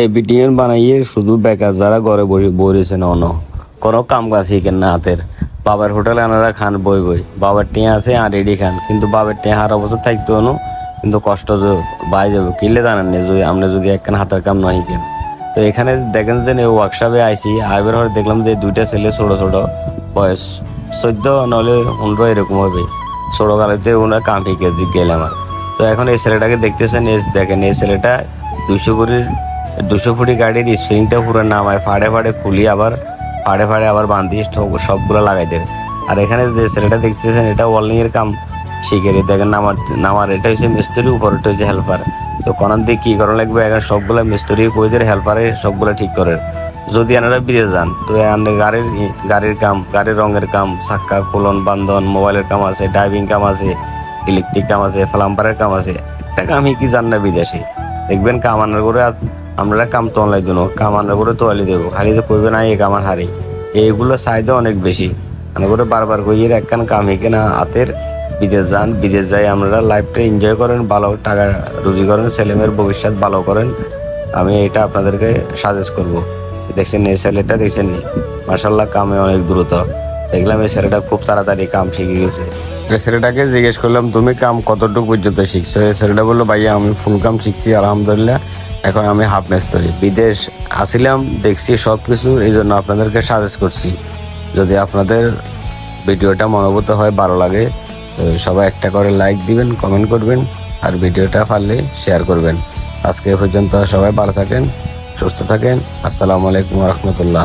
এই বিটিএন বানাইয়ে শুধু বেকার যারা ঘরে বসে বইরেছে না অন কোনো কাম কাজ শিখেন না হাতের। বাবার হোটেলে আনারা খান বই বই। বাবার টিয়া আছে, আর রেডি খান। কিন্তু বাবার টিয়া হার অবস্থা থাকতো অনু কিন্তু কষ্ট বাই যাবে। কিনলে জানেন না, যদি আপনি যদি একখান হাতের কাম নয় শিখেন। তো এখানে দেখেন যে ওয়ার্কশপে আইসি আইবার হরে দেখলাম যে দুইটা ছেলে ছোট ছোট। বয়স চোদ্দ নাহলে পনেরো, এরকম হবে। ছোট কালেতে ওনার কাম শিখে গেলাম আর তো এখন এই ছেলেটাকে দেখতেছেন দেখেন, এই ছেলেটা দুশো কুড়ির দুশো ফুটি গাড়ির স্প্রিংটা পুরো নামায়, ফাড়ে ফাড়ে খুলি আবার, ফাড়ে ফাড়ে আবার বান্ধি সব- সবগুলো লাগাই দেয়। আর এখানে যে ছেলেটা দেখতেছেন, এটা ওয়ার্লিং এর কাম। শিখে রে। দেখেন নামার নামার এটা হচ্ছে মিস্ত্রি উপরটা হচ্ছে হেল্পার তো কোনার দিয়ে কী করা লাগবে? এখন সবগুলো মিস্ত্রি কইদের হেল্পারে সবগুলো ঠিক করে। যদি এনারা বিদেশ যান, তো গাড়ির গাড়ির কাম, গাড়ির রঙের কাম চাক্কা খুলন, বান্ধন, মোবাইলের কাম আছে ড্রাইভিং কাম আছে ইলেকট্রিক কাম আছে প্লাম্বারের কাম আছে। একটা কামই কি জান না বিদেশি। দেখবেন কামানোর করে আমরা কাম তোলাই দিন কামানোর করে তোয়ালি দেবো। খালি যে কইবে না এই কামান হারি। এইগুলো চাহিদা অনেক বেশি। মানে করে বারবার কইয়ে একখান কাম হিকে না হাতের। বিদেশ যান, বিদেশ যাই আমরা লাইফটা এনজয় করেন, ভালো টাকা রুজি করেন, ছেলেমেয়ের ভবিষ্যৎ ভালো করেন। আমি এটা আপনাদেরকে সাজেস্ট করব। দেখছেন এই ছেলেটা, দেখছেন নি? মার্শাল্লাহ কামে অনেক দ্রুত। দেখলাম এই ছেলেটা খুব তাড়াতাড়ি কাম শিখে গেছে। ছেলেটাকে জিজ্ঞেস করলাম তুমি কাম কতটুকু পর্যন্ত শিখছো? এই ছেলেটা বলল ভাইয়া আমি ফুল কাম শিখছি আলহামদুলিল্লাহ। এখন আমি হাফ মেস্তরি বিদেশ আসিলাম দেখছি সব কিছু এই জন্য আপনাদেরকে সাজেস্ট করছি। যদি আপনাদের ভিডিওটা মনোভূত হয় ভালো লাগে তো সবাই একটা করে লাইক দিবেন কমেন্ট করবেন আর ভিডিওটা পারলে শেয়ার করবেন। আজকে পর্যন্ত সবাই ভালো থাকেন সুস্থ থাকেন। আসসালামু আলাইকুম রহমতুল্লাহ।